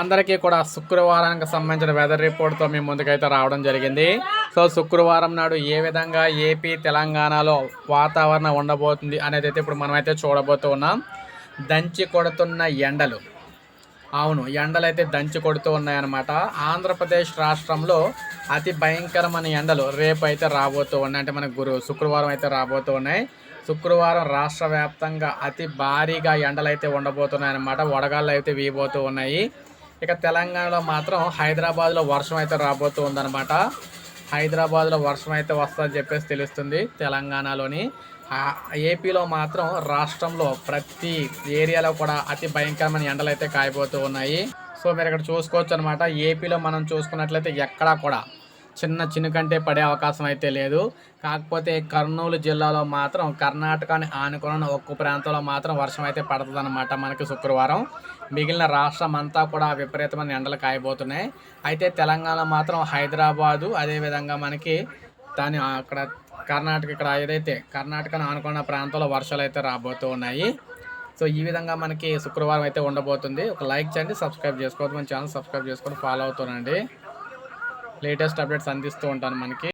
అందరికీ కూడా శుక్రవారానికి సంబంధించిన వెదర్ రిపోర్ట్తో మీ ముందుకైతే రావడం జరిగింది. సో శుక్రవారం నాడు ఏ విధంగా ఏపీ తెలంగాణలో వాతావరణం ఉండబోతుంది అనేది అయితే ఇప్పుడు మనమైతే చూడబోతూ ఉన్నాం. దంచి కొడుతున్న ఎండలు. అవును ఎండలు అయితే దంచి కొడుతూ ఉన్నాయన్నమాట. ఆంధ్రప్రదేశ్ రాష్ట్రంలో అతి భయంకరమైన ఎండలు రేపు అయితే రాబోతూ ఉన్నాయి. అంటే మనకు గురు శుక్రవారం అయితే రాబోతూ ఉన్నాయి. శుక్రవారం రాష్ట్ర వ్యాప్తంగా అతి భారీగా ఎండలు అయితే ఉండబోతున్నాయన్నమాట. వడగాళ్ళు అయితే వీయబోతూ ఉన్నాయి. ఇక తెలంగాణలో మాత్రం హైదరాబాద్లో వర్షం అయితే రాబోతుందనమాట హైదరాబాద్లో వర్షం అయితే వస్తుందని చెప్పేసి తెలుస్తుంది తెలంగాణలోని. ఏపీలో మాత్రం రాష్ట్రంలో ప్రతి ఏరియాలో కూడా అతి భయంకరమైన ఎండలు అయితే కాయబోతూ ఉన్నాయి. సో మీరు ఇక్కడ చూసుకోవచ్చు అనమాట ఏపీలో మనం చూసుకున్నట్లయితే ఎక్కడా కూడా చిన్న చినుకంటే పడే అవకాశం అయితే లేదు. కాకపోతే కర్నూలు జిల్లాలో మాత్రం కర్ణాటకని ఆనుకున్న ఒక్క ప్రాంతంలో మాత్రం వర్షం అయితే పడుతుంది మనకి శుక్రవారం. మిగిలిన రాష్ట్రం అంతా కూడా విపరీతమైన ఎండలు కాయబోతున్నాయి. అయితే తెలంగాణ మాత్రం హైదరాబాదు అదేవిధంగా మనకి దాని అక్కడ కర్ణాటక ఇక్కడ ఏదైతే కర్ణాటకను ఆనుకున్న ప్రాంతంలో వర్షాలు అయితే రాబోతూ ఉన్నాయి. సో ఈ విధంగా మనకి శుక్రవారం అయితే ఉండబోతుంది. ఒక లైక్ చేయండి సబ్స్క్రైబ్ చేసుకోవద్దు. మన ఛానల్ సబ్స్క్రైబ్ చేసుకొని ఫాలో అవుతానండి లేటెస్ట్ అప్డేట్స్ అందిస్తూ ఉంటాను మనకి.